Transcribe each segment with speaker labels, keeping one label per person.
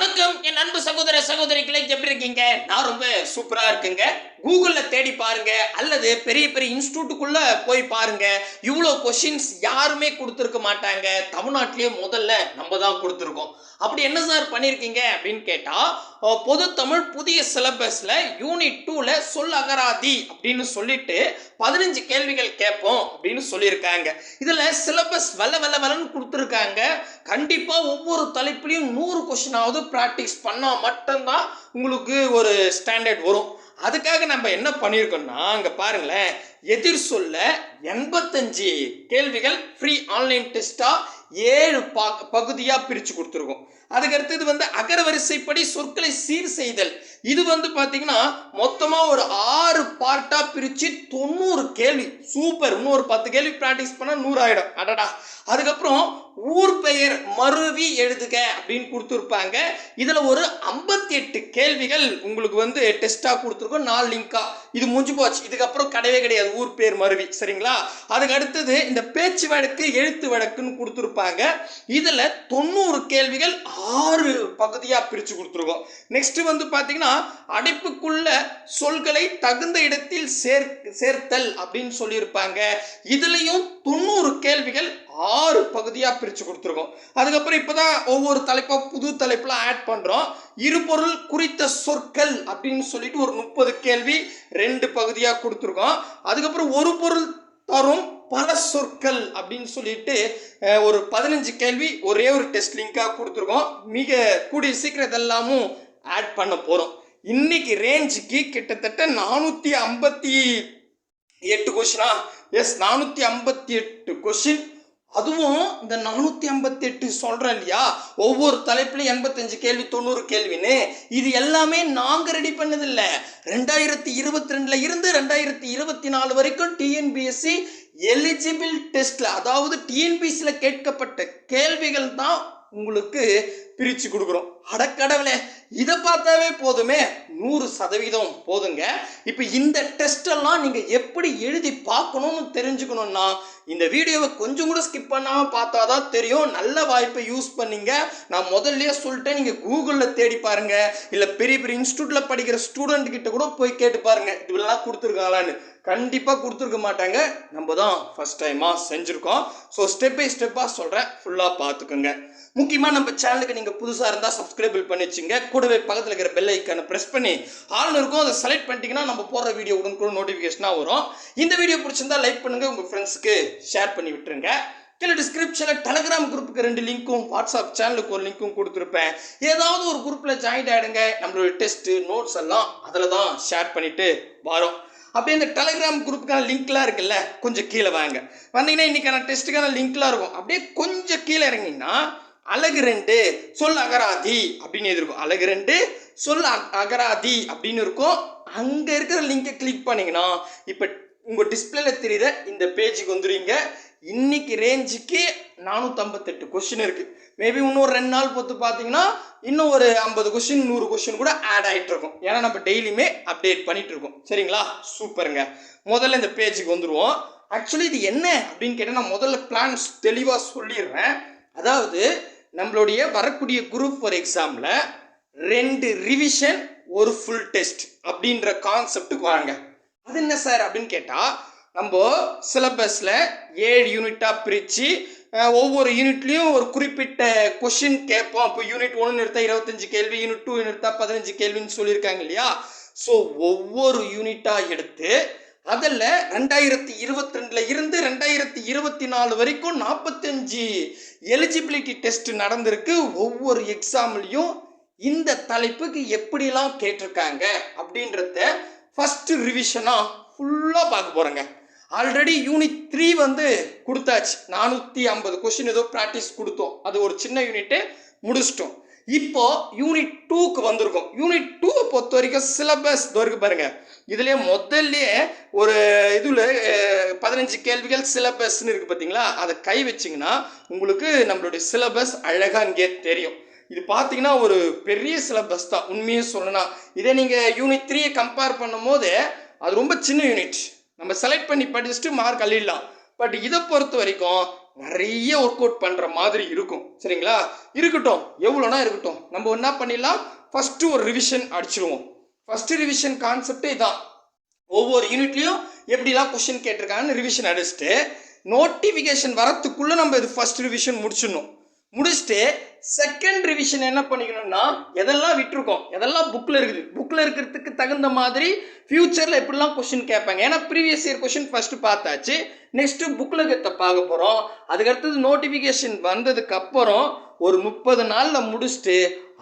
Speaker 1: வணக்கம். என் அன்பு சகோதர சகோதரிகளை எப்படி இருக்கீங்க? நான் ரொம்ப சூப்பரா இருக்குங்க. கூகுள்ல தேடி பாருங்க. அல்லது பெரிய பெரிய இன்ஸ்டியூட்டுக்குள்ள போய் பாருங்க. இவ்வளோ கொஷின்ஸ் யாருமே கொடுத்துருக்க மாட்டாங்க. தமிழ்நாட்டிலேயே முதல்ல நம்ம தான் கொடுத்துருக்கோம். அப்படி என்ன சார் பண்ணியிருக்கீங்க அப்படின்னு கேட்டா பொது தமிழ் புதிய சிலபஸ்ல யூனிட் டூல சொல் அகராதி அப்படின்னு சொல்லிட்டு பதினஞ்சு கேள்விகள் கேட்போம். அப்படின்னு சொல்லியிருக்காங்க. இதுல சிலபஸ் வல்ல வல்ல வல்லன்னு கொடுத்துருக்காங்க. கண்டிப்பா ஒவ்வொரு தலைப்புலையும் நூறு கொஷினாவது ப்ராக்டிஸ் பண்ணா மட்டும்தான் உங்களுக்கு ஒரு ஸ்டாண்டர்ட் வரும். அதுக்காக நம்ம என்ன பண்ணியிருக்கோம்னா அங்கே பாருங்களேன். எதிர் சொல்ல எண்பத்தஞ்சு கேள்விகள் ஃப்ரீ ஆன்லைன் டெஸ்ட்டாக ஏழு பா பகுதியாக பிரித்து கொடுத்துருக்கோம். அதுக்கு அடுத்தது வந்து அகரவரிசைப்படி சொற்களை சீர் செய்தல். இது வந்து பார்த்தீங்கன்னா மொத்தமாக ஒரு ஆறு பார்ட்டாக பிரித்து தொண்ணூறு கேள்வி. சூப்பர் இன்னும் ஒரு பத்து கேள்வி ப்ராக்டிஸ் பண்ணால் நூறு ஆகிடும் அடடா. அதுக்கப்புறம் ஊர் பெயர் மருவி எழுதுக அப்படின்னு கொடுத்துருப்பாங்க. இதில் ஒரு ஐம்பத்தி எட்டு கேள்விகள் உங்களுக்கு வந்து டெஸ்ட்டாக கொடுத்துருக்கோம். நாலு லிங்கா இது முடிஞ்சு போச்சு. இதுக்கப்புறம் கிடையவே கிடையாது. ஊர் பெயர் மருவி. சரிங்களா? அதுக்கு அடுத்தது இந்த பேச்சு வழக்கு எழுத்து வழக்குன்னு கொடுத்துருப்பாங்க. இதில் தொண்ணூறு கேள்விகள் ஆறு பகுதியாக பிரித்து கொடுத்துருக்கோம். நெக்ஸ்ட்டு வந்து பார்த்தீங்கன்னா அடைப்புக்குள்ள சொல்களை தகுந்த இடத்தில் சேர் சேர்த்தல் அப்படின்னு சொல்லியிருப்பாங்க. இதுலேயும் தொண்ணூறு கேள்விகள் ஆறு பகுதியாக பிரித்து கொடுத்துருக்கோம். அதுக்கப்புறம் இப்போ தான் ஒவ்வொரு தலைப்பாக புது தலைப்பில் ஆட் பண்ணுறோம் இருபொருள் குறித்த சொற்கள் அப்படின்னு சொல்லிட்டு ஒரு முப்பது கேள்வி ரெண்டு பகுதியாக கொடுத்துருக்கோம். அதுக்கப்புறம் ஒரு பொருள் தரும் பல சொற்கள் அப்படின்னு சொல்லிட்டு ஒரு பதினஞ்சு கேள்வி ஒரே ஒரு டெஸ்ட் லிங்காக கொடுத்துருக்கோம். மிக கூடிய சீக்கிரம் இதெல்லாமும் ஆட் பண்ண போகிறோம் இன்னைக்கு ரேஞ்சுக்கு கிட்டத்தட்ட நானூற்றி ஐம்பத்தி எட்டு கொஷினா எஸ் நானூற்றி ஐம்பத்தி எட்டு கொஷின் அதுவும் இந்த நானூற்றி ஐம்பத்தி எட்டு சொல்கிறேன் இல்லையா? ஒவ்வொரு தலைப்புலையும் எண்பத்தஞ்சு கேள்வி தொண்ணூறு கேள்வின்னு. இது எல்லாமே நாங்கள் ரெடி பண்ணதில்லை. ரெண்டாயிரத்தி இருபத்தி ரெண்டில் இருந்து ரெண்டாயிரத்தி இருபத்தி நாலு வரைக்கும் டிஎன்பிஎஸ்சி எலிஜிபிள் டெஸ்ட்டில் அதாவது டிஎன்பிஎஸ்சியில் கேட்கப்பட்ட கேள்விகள் தான் உங்களுக்கு பிரித்து கொடுக்குறோம். அடக்கடவுளே இதை பார்த்தாவே போதுமே. நூறு சதவீதம் போதுங்க. இப்போ இந்த டெஸ்டெல்லாம் நீங்கள் எப்படி எழுதி பார்க்கணும்னு தெரிஞ்சுக்கணும்னா இந்த வீடியோவை கொஞ்சம் கூட ஸ்கிப் பண்ணாமல் பார்த்தா தான் தெரியும். நல்ல வாய்ப்பை யூஸ் பண்ணிங்க. நான் முதல்லயே சொல்லிட்டேன். நீங்கள் கூகுளில் தேடி பாருங்க. இல்லை பெரிய பெரிய இன்ஸ்டியூட்டில் படிக்கிற ஸ்டூடெண்ட் கிட்ட கூட போய் கேட்டு பாருங்க. இதுவெல்லாம் கொடுத்துருக்காங்களான்னு கண்டிப்பாக கொடுத்துருக்க மாட்டாங்க. நம்ம தான் ஃபஸ்ட் டைமாக செஞ்சுருக்கோம். ஸோ ஸ்டெப் பை ஸ்டெப்பாக சொல்கிறேன் ஃபுல்லாக பார்த்துக்குங்க. முக்கியமாக நம்ம சேனலுக்கு நீங்கள் புதுசாக இருந்தால் சப்ஸ்கிரைபிள் பண்ணி வச்சுங்க. கூடவே பக்கத்தில் இருக்கிற பெல் ஐக்கானை ப்ரெஸ் பண்ணி ஆல் இருக்கும் அதை செலக்ட் பண்ணிட்டீங்கன்னா நம்ம போடுற வீடியோ உடனுக்குடன் நோட்டிஃபிகேஷனாக வரும். இந்த வீடியோ பிடிச்சிருந்தா லைக் பண்ணுங்கள் உங்கள் ஃப்ரெண்ட்ஸுக்கு ஷேர் பண்ணி விட்டுருங்க. கீழே டிஸ்கிரிப்ஷனில் டெலகிராம் குரூப்புக்கு ரெண்டு லிங்க்கும் வாட்ஸ்அப் சேனலுக்கு ஒரு லிங்க்கும் கொடுத்துருப்பேன். ஏதாவது ஒரு குரூப்பில் ஜாயின் ஆகிடுங்க நம்மளோட டெஸ்ட்டு நோட்ஸ் எல்லாம் அதில் தான் ஷேர் பண்ணிட்டு வரோம். அப்படியே இந்த டெலகிராம் குரூப்புக்கான லிங்க்லாம் இருக்குல்ல கொஞ்சம் கீழே வாங்க. வந்தீங்கன்னா இன்னைக்கான டெஸ்ட்டுக்கான லிங்க்லாம் இருக்கும். அப்படியே கொஞ்சம் கீழே இறங்கிங்கன்னா அழகு ரெண்டு சொல் அகராதி அப்படின்னு இருக்கும் அழகு ரெண்டு சொல் அகராதி அப்படின்னு இருக்கும். அங்கே இருக்கிற லிங்கை கிளிக் பண்ணீங்கன்னா இப்போ உங்கள் டிஸ்பிளேல தெரியுற இந்த பேஜுக்கு வந்துடுவீங்க இன்னைக்கு ரேஞ்சுக்கு நானூற்றம்பத்தெட்டு கொஷின் இருக்குது மேபி இன்னும் ஒரு ரெண்டு நாள் பொறுத்து பார்த்தீங்கன்னா இன்னும் ஒரு ஐம்பது கொஷின் நூறு கொஷின் கூட ஆட் ஆகிட்டு இருக்கும். ஏன்னா நம்ம டெய்லியுமே அப்டேட் பண்ணிட்டு இருக்கோம். சரிங்களா? சூப்பருங்க. முதல்ல இந்த பேஜுக்கு வந்துடுவோம் ஆக்சுவலி இது என்ன அப்படின்னு கேட்டால் நான் முதல்ல பிளான்ஸ் தெளிவாக சொல்லிடுறேன். அதாவது நம்மளுடைய வரக்கூடிய குரூப் ஃபார் எக்ஸாமில் ரெண்டு ரிவிஷன் ஒரு ஃபுல் டெஸ்ட் அப்படின்ற கான்செப்டுக்கு வாங்க. அது என்ன சார் அப்படின்னு கேட்டால் நம்ம சிலபஸில் ஏழு யூனிட்டாக பிரித்து ஒவ்வொரு யூனிட்லேயும் ஒரு குறிப்பிட்ட கொஷின் கேட்போம். இப்போ யூனிட் ஒன்று எடுத்தால் இருபத்தஞ்சு கேள்வி யூனிட் டூ எடுத்தால் பதினஞ்சு கேள்வின்னு சொல்லியிருக்காங்க இல்லையா? ஸோ ஒவ்வொரு யூனிட்டாக எடுத்து அதில் ரெண்டாயிரத்தி இருபத்தி ரெண்டில் இருந்து ரெண்டாயிரத்தி இருபத்தி நாலு வரைக்கும் நாற்பத்தஞ்சு எலிஜிபிலிட்டி டெஸ்ட் நடந்திருக்கு. ஒவ்வொரு எக்ஸாம்லேயும் இந்த தலைப்புக்கு எப்படிலாம் கேட்டிருக்காங்க அப்படின்றத ஃபஸ்ட்டு ரிவிஷனாக ஃபுல்லாக பார்க்க போகிறேங்க ஆல்ரெடி யூனிட் த்ரீ வந்து கொடுத்தாச்சு. நானூற்றி ஐம்பது கொஷின் ஏதோ ப்ராக்டிஸ் கொடுத்தோம். அது ஒரு சின்ன யூனிட்டு முடிச்சிட்டோம். இப்போ யூனிட் டூக்கு வந்திருக்கோம். யூனிட் டூ பொறுத்த வரைக்கும் சிலபஸ் வரைக்கும் பாருங்க. இதுலேயே முதல்லயே ஒரு இதில் பதினஞ்சு கேள்விகள் சிலபஸ்ன்னு இருக்கு பார்த்தீங்களா அதை கை வச்சிங்கன்னா உங்களுக்கு நம்மளுடைய சிலபஸ் அழகாக இங்கே தெரியும். இது பார்த்தீங்கன்னா ஒரு பெரிய சிலபஸ் தான். உண்மையே சொல்லணும் இதே நீங்கள் யூனிட் த்ரீயை கம்பேர் பண்ணும்போது அது ரொம்ப சின்ன யூனிட் நம்ம செலக்ட் பண்ணி படிச்சுட்டு மார்க் அள்ளிடலாம். பட் இதை பொறுத்த வரைக்கும் நிறைய ஒர்க் அவுட் பண்ணுற மாதிரி இருக்கும். சரிங்களா? இருக்கட்டும். எவ்வளோனா இருக்கட்டும். நம்ம என்ன பண்ணிடலாம்? ஃபஸ்ட்டு ஒரு ரிவிஷன் அடிச்சிருவோம். ஃபஸ்ட்டு ரிவிஷன் கான்செப்டே இதான். ஒவ்வொரு யூனிட்லேயும் எப்படிலாம் கொஷின் கேட்டிருக்காங்கன்னு ரிவிஷன் அடிச்சுட்டு நோட்டிஃபிகேஷன் வரத்துக்குள்ளே நம்ம இது ஃபர்ஸ்ட் ரிவிஷன் முடிச்சிடணும். முடிச்சுட்டு செகண்ட் ரிவிஷன் என்ன பண்ணிக்கணும்னா எதெல்லாம் விட்டுருக்கோம்? எதெல்லாம் புக்கில் இருக்குது? புக்கில் இருக்கிறதுக்கு தகுந்த மாதிரி ஃப்யூச்சரில் எப்படிலாம் கொஷின் கேட்பாங்க? ஏன்னா ப்ரீவியஸ் இயர் கொஷின் ஃபஸ்ட்டு பார்த்தாச்சு. நெக்ஸ்ட்டு புக்கில் இருக்கிறத பார்க்க போகிறோம் அதுக்கடுத்தது நோட்டிஃபிகேஷன் வந்ததுக்கப்புறம் ஒரு முப்பது நாளில் முடிச்சுட்டு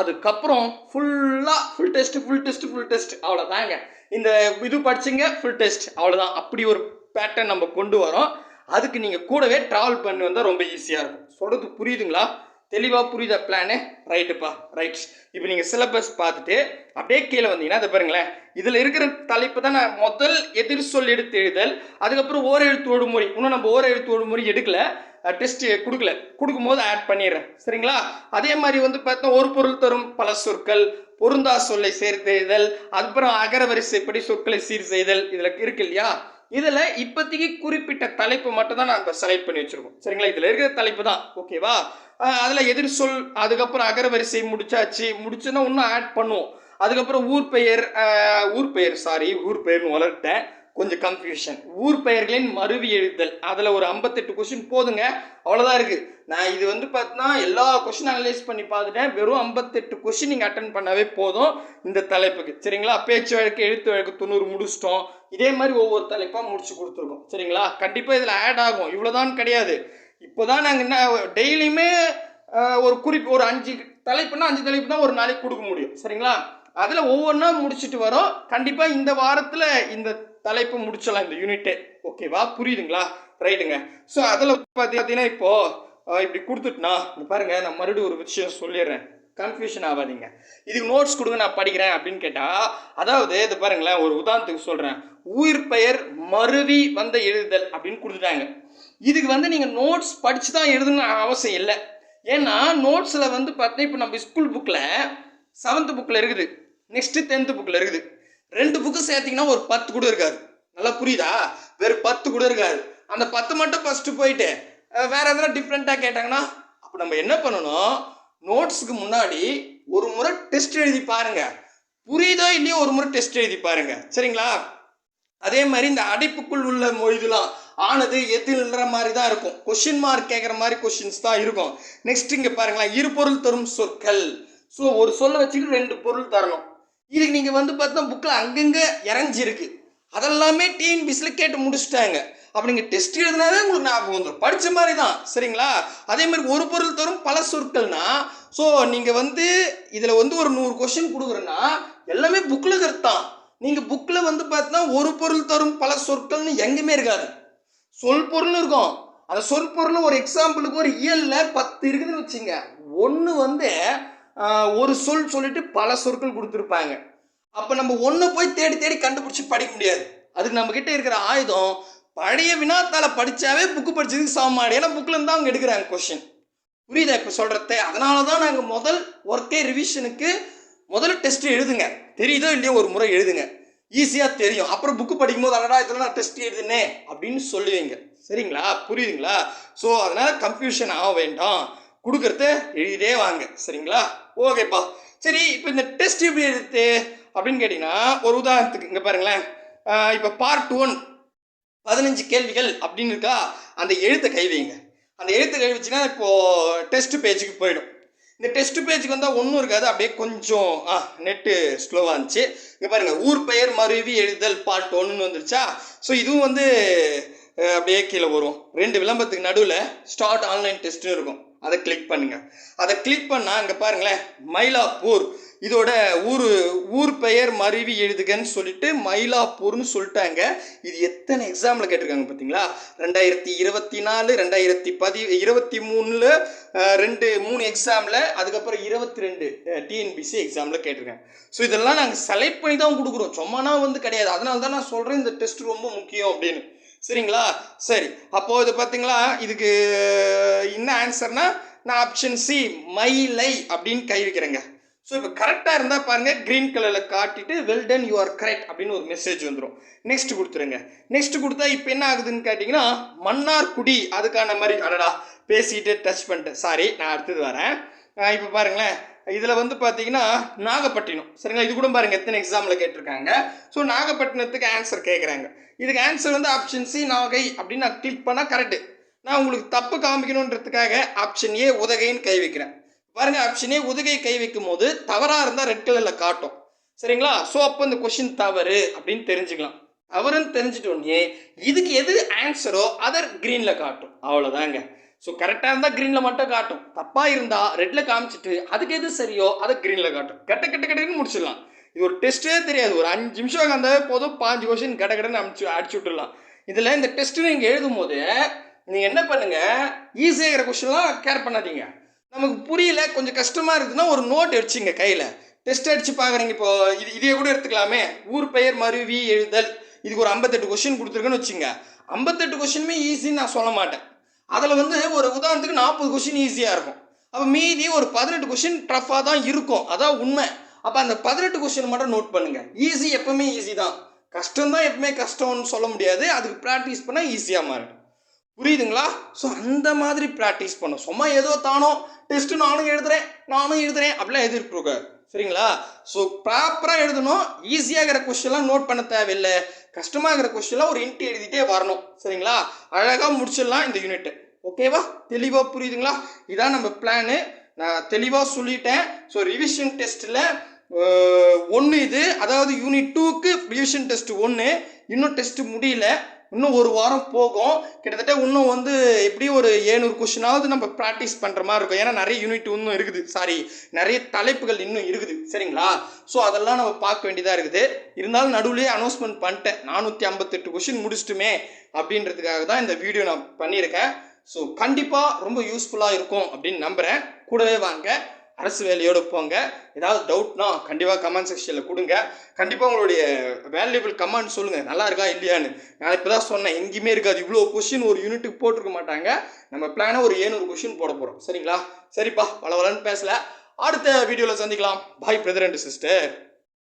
Speaker 1: அதுக்கப்புறம் ஃபுல்லாக full test full test full test அவ்வளோதாங்க இந்த இது படிச்சிங்க ஃபுல் டெஸ்ட் அவ்வளோதான் அப்படி ஒரு பேட்டர்ன் நம்ம கொண்டு வரோம். அதுக்கு நீங்கள் கூடவே ட்ராவல் பண்ணி வந்தால் ரொம்ப ஈஸியாக இருக்கும். சொல்கிறது புரியுதுங்களா? தெளிவாக புரியுதா பிளானு ரைட்டுப்பா ரைட் இப்போ நீங்கள் சிலபஸ் பார்த்துட்டு அப்படியே கீழே வந்தீங்கன்னா அதை பாருங்களேன். இதில் இருக்கிற தலைப்பு தான் நான் முதல் எதிர் சொல் எடுத்து எழுதல் அதுக்கப்புறம் ஓர் எழுத்து ஒடுமுறை. இன்னும் நம்ம ஓர் எழுத்து ஒடுமுறை எடுக்கல. டெஸ்ட் கொடுக்கல. கொடுக்கும்போது ஆட் பண்ணிடுறேன். சரிங்களா? அதே மாதிரி வந்து பார்த்தா ஒரு பொருள் தரும் பல சொற்கள் பொருந்தா சொல்லை சேர்த்தெழுதல் அதுக்கப்புறம் அகரவரிசைப்படி சொற்களை சீர் செய்தல் இதில் இருக்கு இல்லையா? இதில் இப்போதைக்கு குறிப்பிட்ட தலைப்பு மட்டும் தான் நான் செலக்ட் பண்ணி வச்சுருக்கோம். சரிங்களா? இதில் இருக்கிற தலைப்பு தான். ஓகேவா அதில் எதிர் சொல் அதுக்கப்புறம் அகரவரிசை முடிச்சாச்சு. முடிச்சுன்னா இன்னும் ஆட் பண்ணுவோம். அதுக்கப்புறம் ஊர் பெயர் ஊர் பெயர் சாரி ஊர் பெயர்னு வளர்த்தேன் கொஞ்சம் கன்ஃபியூஷன் ஊர் பெயர்களின் மருவி எழுதல். அதில் ஒரு ஐம்பத்தெட்டு கொஷின் போதுங்க. அவ்வளோதான் இருக்குது நான் இது வந்து பார்த்தீங்கன்னா எல்லா கொஷின் அனலைஸ் பண்ணி பார்த்துட்டேன். வெறும் ஐம்பத்தெட்டு கொஷின் நீங்கள் அட்டன் பண்ணாவே போதும் இந்த தலைப்புக்கு. சரிங்களா? பேச்சு வழக்கு எழுத்து வழக்கு தொண்ணூறு முடிச்சிட்டோம். இதே மாதிரி ஒவ்வொரு தலைப்பாக முடிச்சு கொடுத்துருக்கோம். சரிங்களா? கண்டிப்பாக இதில் ஆட் ஆகும். இவ்வளோதான் கிடையாது. இப்போ தான் நாங்கள் என்ன டெய்லியுமே ஒரு குறிப்பு ஒரு அஞ்சு தலைப்புனா அஞ்சு தலைப்பு தான் ஒரு நாளைக்கு கொடுக்க முடியும். சரிங்களா? அதில் ஒவ்வொன்றா முடிச்சுட்டு வரோம். கண்டிப்பாக இந்த வாரத்தில் இந்த தலைப்பு முடிச்சிடலாம் இந்த யூனிட்டே ஓகேவா புரியுதுங்களா? ரைட்டுங்க. ஸோ அதில் பார்த்தீங்கன்னா இப்போது இப்படி கொடுத்துட்டுனா பாருங்கள் நான் மறுபடியும் ஒரு விஷயம் சொல்லிடுறேன். கன்ஃபியூஷன் ஆகாதீங்க. இதுக்கு நோட்ஸ் கொடுங்க நான் படிக்கிறேன் அப்படின்னு கேட்டால் அதாவது இது பாருங்களேன் ஒரு உதாரணத்துக்கு சொல்கிறேன் உயிர் பெயர் மருவி வந்த எழுதுதல் அப்படின்னு கொடுத்துட்டாங்க. இதுக்கு வந்து நீங்கள் நோட்ஸ் படித்து தான் எழுதணும்னு அவசியம் இல்லை. ஏன்னா நோட்ஸில் வந்து பார்த்தீங்கன்னா இப்போ நம்ம ஸ்கூல் புக்கில் செவன்த்து புக்கில் இருக்குது. நெக்ஸ்ட்டு டென்த்து புக்கில் இருக்குது. ரெண்டு புக்கு சேர்த்திங்கன்னா ஒரு பத்து கூட இருக்காது. நல்லா புரியுதா? வெறும் பத்து கூட இருக்காது. அந்த பத்து மட்டும் ஃபஸ்ட்டு போயிட்டு வேறு எதனா டிஃப்ரெண்ட்டாக கேட்டாங்கன்னா அப்போ நம்ம என்ன பண்ணணும்? நோட்ஸுக்கு முன்னாடி ஒரு முறை டெஸ்ட் எழுதி பாருங்க. புரியுதோ இல்லையோ ஒரு முறை டெஸ்ட் எழுதி பாருங்க. சரிங்களா? அதே மாதிரி இந்த அடைப்புக்குள் உள்ள மொழிதுலாம் ஆனது எதுன்ற மாதிரி தான் இருக்கும். கொஷின் மார்க் கேட்குற மாதிரி கொஷின்ஸ் தான் இருக்கும். நெக்ஸ்ட் இங்கே பாருங்களேன். இரு பொருள் தரும் சொற்கள். ஸோ ஒரு சொல்ல வச்சுக்கிட்டு ரெண்டு பொருள் தரணும். இதுக்கு நீங்கள் வந்து பார்த்தா புக்கில் அங்கங்கே இறஞ்சிருக்கு அதெல்லாமே டிஎன்பிசியில் கேட்டு முடிச்சுட்டாங்க. அப்போ நீங்கள் டெஸ்ட் எழுதினாவே உங்களுக்கு ஞாபகம் வந்துடும் படித்த மாதிரி தான் சரிங்களா? அதே மாதிரி ஒரு பொருள் தரும் பல சொற்கள்னா ஸோ நீங்கள் வந்து இதில் வந்து ஒரு நூறு கொஷின் கொடுக்குறேன்னா எல்லாமே புக்கில் இருக்கிறது தான் நீங்கள் புக்கில் வந்து பார்த்தீங்கன்னா ஒரு பொருள் தரும் பல சொற்கள்னு எங்கேயுமே இருக்காது. சொல் பொருள் இருக்கும். அந்த சொல் பொருள் ஒரு எக்ஸாம்பிளுக்கு ஒரு இயலில் பத்து இருக்குதுன்னு வச்சுங்க ஒன்று வந்து ஒரு சொல் சொல்லிட்டு பல சொற்கள் கொடுத்துருப்பாங்க. அப்போ நம்ம ஒன்று போய் தேடி தேடி கண்டுபிடிச்சி படிக்க முடியாது. அதுக்கு நம்மக்கிட்ட இருக்கிற ஆயுதம் பழைய வினாத்தால் படித்தாவே புக்கு படிச்சதுக்கு சமமாடு ஏன்னா புக்கில் இருந்தால் தான் அவங்க எடுக்கிறாங்க கொஷின் புரியுதா? இப்போ சொல்கிறத அதனால தான் நாங்கள் முதல் ஒர்க்கே ரிவிஷனுக்கு முதல் டெஸ்ட் எழுதுங்க. தெரியுதோ இல்லையோ ஒரு முறை எழுதுங்க. ஈஸியாக தெரியும். அப்புறம் புக்கு படிக்கும்போது அடடா இதெல்லாம் நான் டெஸ்ட் எழுதுனே அப்படின்னு சொல்லுவீங்க. சரிங்களா? புரியுதுங்களா? ஸோ அதனால் கன்ஃபியூஷன் ஆக வேண்டாம். கொடுக்குறத எழுதிட்டே வாங்க. சரிங்களா? ஓகேப்பா. சரி இப்போ இந்த டெஸ்ட் எப்படி எழுது அப்படின்னு கேட்டிங்கன்னா ஒரு உதாரணத்துக்கு இங்கே பாருங்களேன். இப்போ பார்ட் ஒன் பதினஞ்சு கேள்விகள் அப்படின்னு இருக்கா? அந்த எழுத்தை கை வைங்க. அந்த எழுத்தை கை வச்சுன்னா இப்போது டெஸ்ட் பேஜுக்கு போயிடும். இந்த டெஸ்ட் பேஜுக்கு வந்தால் ஒன்றும் இருக்காது. அப்படியே கொஞ்சம் ஆ நெட்டு ஸ்லோவாக இருந்துச்சு. இங்கே பாருங்கள் ஊர் பெயர் மருவி எழுதல் பாட்டு ஒன்றுன்னு வந்துருச்சா? ஸோ இதுவும் வந்து அப்படியே கீழே வரும். ரெண்டு விளம்பரத்துக்கு நடுவில் ஸ்டார்ட் ஆன்லைன் டெஸ்ட்னு இருக்கும். அதை கிளிக் பண்ணுங்கள் அதை கிளிக் பண்ணால் இங்கே பாருங்களேன் மயிலாப்பூர். இதோட ஊர் ஊர் பெயர் மருவி எழுதுகன்னு சொல்லிட்டு மயிலாப்பூர்னு சொல்லிட்டாங்க. இது எத்தனை எக்ஸாமில் கேட்டிருக்காங்க பார்த்தீங்களா ரெண்டாயிரத்தி இருபத்தி நாலு ரெண்டாயிரத்தி பதி இருபத்தி மூணில் ரெண்டு மூணு எக்ஸாமில் அதுக்கப்புறம் இருபத்தி ரெண்டு டிஎன்பிசி எக்ஸாமில் கேட்டிருக்காங்க. ஸோ இதெல்லாம் நாங்கள் செலக்ட் பண்ணி தான் கொடுக்குறோம். சும்மானா வந்து கிடையாது. அதனால தான் நான் சொல்கிறேன் இந்த டெஸ்ட் ரொம்ப முக்கியம் அப்படின்னு. சரிங்களா? சரி. அப்போது இது பார்த்தீங்களா இதுக்கு என்ன ஆன்சர்னா நான் ஆப்ஷன் சி மயிலை அப்படின்னு கை வைக்கிறேங்க. ஸோ இப்போ கரெக்டாக இருந்தால் பாருங்க க்ரீன் கலரில் காட்டிட்டு well done you are correct அப்படின்னு ஒரு மெசேஜ் வந்துடும் நெக்ஸ்ட் கொடுத்துருங்க. நெக்ஸ்ட் கொடுத்தா இப்போ என்ன ஆகுதுன்னு கேட்டிங்கன்னா மன்னார்குடி அதுக்கான மாதிரி அடடா பேசிட்டு டச் பண்ணிட்டேன் சாரி நான் அடுத்தது வரேன். இப்போ பாருங்களேன். இதில் வந்து பார்த்தீங்கன்னா நாகப்பட்டினம். சரிங்களா? இது கூட பாருங்கள் எத்தனை எக்ஸாமில் கேட்டிருக்காங்க. ஸோ நாகப்பட்டினத்துக்கு ஆன்சர் கேட்குறாங்க இதுக்கு ஆன்சர் வந்து ஆப்ஷன் சி நாகை அப்படின்னு நான் கிளிக் பண்ணால் கரெக்டு நான் உங்களுக்கு தப்பு காமிக்கணுன்றதுக்காக ஆப்ஷன் ஏ உதகைன்னு கை வைக்கிறேன். பாருங்க ஆப்ஷனே உதுகை கை வைக்கும் போது தவறாக இருந்தால் ரெட் கலரில் காட்டும். சரிங்களா? ஸோ அப்போ இந்த கொஷின் தவறு அப்படின்னு தெரிஞ்சுக்கலாம். தவறுன்னு தெரிஞ்சிட்டோடனே இதுக்கு எது ஆன்சரோ அதர் க்ரீனில் காட்டும். அவ்வளோதாங்க ஸோ கரெக்டாக இருந்தால் க்ரீனில் மட்டும் காட்டும். தப்பாக இருந்தால் ரெட்டில் காமிச்சிட்டு அதுக்கு எது சரியோ அதை க்ரீனில் காட்டும். கெட்ட கெட்ட கட்டன்னு முடிச்சிடலாம். இது ஒரு டெஸ்ட்டே தெரியாது. ஒரு அஞ்சு நிமிஷம் உட்காந்தாவே போதும். பாஞ்சு கொஷின் கட கடன்னு அடிச்சு அடிச்சு விட்டுடலாம். இதில் இந்த டெஸ்ட்டு நீங்கள் எழுதும் போது நீங்கள் என்ன பண்ணுங்க? ஈஸியாகிற கொஷின்லாம் கேர் பண்ணாதீங்க. நமக்கு புரியல கொஞ்சம் கஷ்டமாக இருக்குதுன்னா ஒரு நோட் அடிச்சுங்க கையில். டெஸ்ட் அடித்து பார்க்குறீங்க இப்போ இது இதே கூட எடுத்துக்கலாமே. ஊர் பெயர் மருவி எழுதல். இதுக்கு ஒரு ஐம்பத்தெட்டு கொஷின் கொடுத்துருக்குன்னு வச்சுங்க. ஐம்பத்தெட்டு கொஷினுமே ஈஸின்னு நான் சொல்ல மாட்டேன். அதில் வந்து ஒரு உதாரணத்துக்கு நாற்பது கொஷின் ஈஸியாக இருக்கும். அப்போ மீதி ஒரு பதினெட்டு கொஷின் டஃப்பாக தான் இருக்கும். அதான் உண்மை. அப்போ அந்த பதினெட்டு கொஷின் மட்டும் நோட் பண்ணுங்கள் ஈஸி எப்பவுமே ஈஸி தான். கஷ்டம் தான் எப்பவுமே கஷ்டம்னு சொல்ல முடியாது. அதுக்கு ப்ராக்டிஸ் பண்ணால் ஈஸியாக மாறும். புரியுதுங்களா? ஸோ அந்த மாதிரி ப்ராக்டிஸ் பண்ணும். சும்மா ஏதோ தானோ டெஸ்ட்டு நானும் எழுதுறேன் நானும் எழுதுறேன் அப்படிலாம் எதிர்ப்பு சரிங்களா? ஸோ ப்ராப்பராக எழுதணும். ஈஸியாக இருக்கிற கொஸ்டின்லாம் நோட் பண்ண தேவையில்லை. இருக்கிற கொஸ்டின்லாம் ஒரு இன்ட்டு எழுதிட்டே வரணும். சரிங்களா? அழகாக முடிச்சிடலாம் இந்த யூனிட்டு ஓகேவா தெளிவாக புரியுதுங்களா? இதான் நம்ம பிளானு நான் தெளிவாக சொல்லிட்டேன். ஸோ ரிவிஷன் டெஸ்ட்டில் ஒன்று இது. அதாவது யூனிட் டூக்கு ரிவிஷன் டெஸ்ட் ஒன்று இன்னும் டெஸ்ட் முடியல. இன்னும் ஒரு வாரம் போகும். கிட்டத்தட்ட இன்னும் வந்து எப்படியும் ஒரு ஏழ்நூறு கொஷினாவது நம்ம ப்ராக்டிஸ் பண்ணுற மாதிரி இருக்கும். ஏன்னா நிறைய யூனிட் இன்னும் இருக்குது. சாரி நிறைய தலைப்புகள் இன்னும் இருக்குது. சரிங்களா? ஸோ அதெல்லாம் நம்ம பார்க்க வேண்டியதாக இருக்குது. இருந்தாலும் நடுவுலேயே அனௌன்ஸ்மெண்ட் பண்ணிட்டேன். நானூற்றி ஐம்பத்தெட்டு கொஷின் முடிச்சிட்டுமே அப்படின்றதுக்காக தான் இந்த வீடியோ நான் பண்ணியிருக்கேன். ஸோ கண்டிப்பாக ரொம்ப யூஸ்ஃபுல்லாக இருக்கும் அப்படின்னு நம்புகிறேன் கூடவே வாங்க. அரசு வேலையோடு போங்க. ஏதாவது டவுட்னா கண்டிப்பாக கமெண்ட் செக்ஷனில் கொடுங்க. கண்டிப்பாக உங்களுடைய வேல்யூபிள் கமெண்ட் சொல்லுங்கள் நல்லா இருக்கா இல்லையான்னு. நான் இப்போ தான் சொன்னேன். எங்கேயுமே இருக்காது. இவ்வளோ கொஷின் ஒரு யூனிட்டுக்கு போட்டிருக்க மாட்டாங்க. நம்ம பிளானாக ஒரு ஏழ்நூறு கொஷின் போட போகிறோம் சரிங்களா? சரிப்பா. வள வளன்னு பேசல. அடுத்த வீடியோவில் சந்திக்கலாம். பாய் பிரதர் அண்ட் சிஸ்டர்